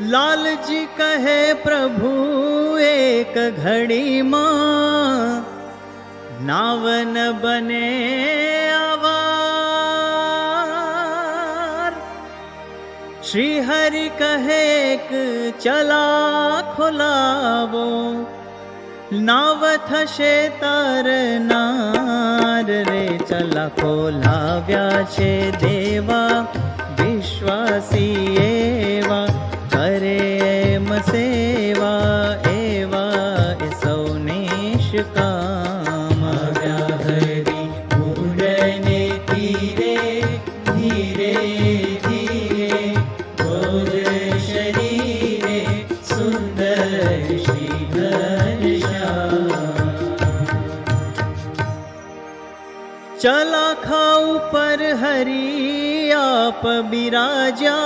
लालजी कहे प्रभु एक घड़ी माँ नावन बने आवार। श्री हरि कहे एक चला खोलावो नावना कोलाव्याेवा विश्वासि सेवा एवा सौनेश काम। हरि पूरे धीरे धीरे धीरे। भोज शरीर सुंदर श्री चला खाऊ पर हरि आप बिराजा।